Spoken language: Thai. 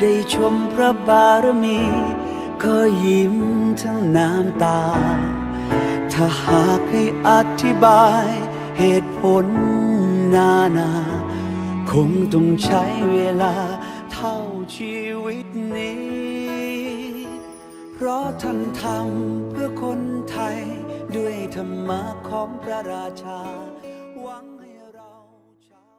ได้ชมพระบารมี ก็ยิ้มทั้งน้ำตา ถ้าหากให้อธิบายเหตุผลนานา คงต้องใช้เวลาเท่าชีวิตนี้ เพราะท่านทำเพื่อคนไทย ด้วยธรรมะของพระราชา